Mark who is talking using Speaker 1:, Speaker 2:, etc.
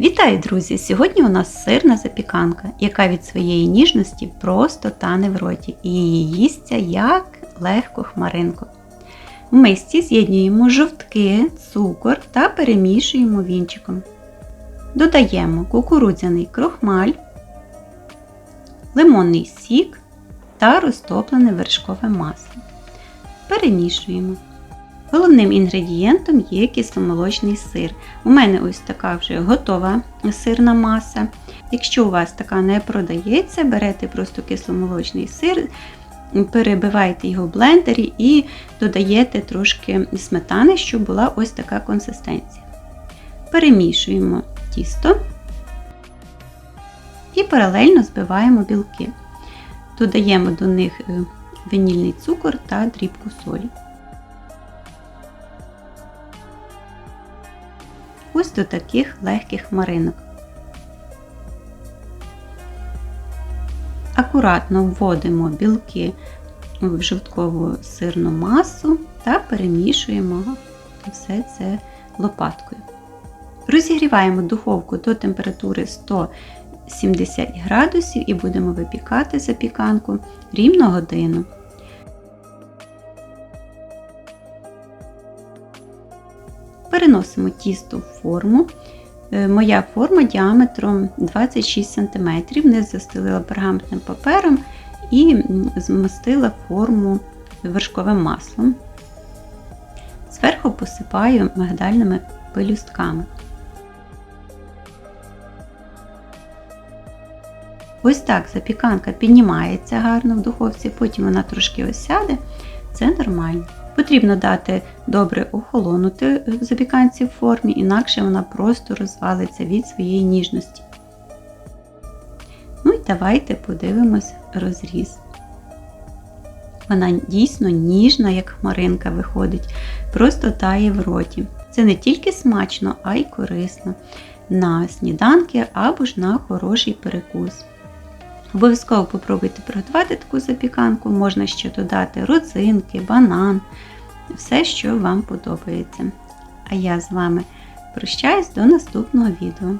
Speaker 1: Вітаю, друзі! Сьогодні у нас сирна запіканка, яка від своєї ніжності просто тане в роті і її їсться як легку хмаринку. В мисці з'єднуємо жовтки, цукор та перемішуємо вінчиком. Додаємо кукурудзяний крохмаль, лимонний сік та розтоплене вершкове масло. Перемішуємо. Головним інгредієнтом є кисломолочний сир. У мене ось така вже готова сирна маса. Якщо у вас така не продається, берете просто кисломолочний сир, перебиваєте його в блендері і додаєте трошки сметани, щоб була ось така консистенція. Перемішуємо тісто і паралельно збиваємо білки. Додаємо до них е, ванільний цукор та дрібку солі. Ось до таких легких хмаринок. Акуратно вводимо білки в жовткову сирну масу та перемішуємо все це лопаткою. Розігріваємо духовку до температури 170 градусів і будемо випікати запіканку рівно годину. Переносимо тісто в форму. Е, моя форма діаметром 26 см, не застелила пергаментним папером і змастила форму вершковим маслом. Зверху посипаю мигдальними пелюстками. Ось так запіканка піднімається гарно в духовці, потім вона трошки осяде, це нормально. Потрібно дати добре охолонути в запіканці в формі, інакше вона просто розвалиться від своєї ніжності. Ну і давайте подивимось розріз. Вона дійсно ніжна, як хмаринка виходить, просто тає в роті. Це не тільки смачно, а й корисно на сніданки або ж на хороший перекус. Обов'язково попробуйте приготувати таку запіканку, можна ще додати родзинки, банан, все, що вам подобається. А я з вами прощаюсь до наступного відео.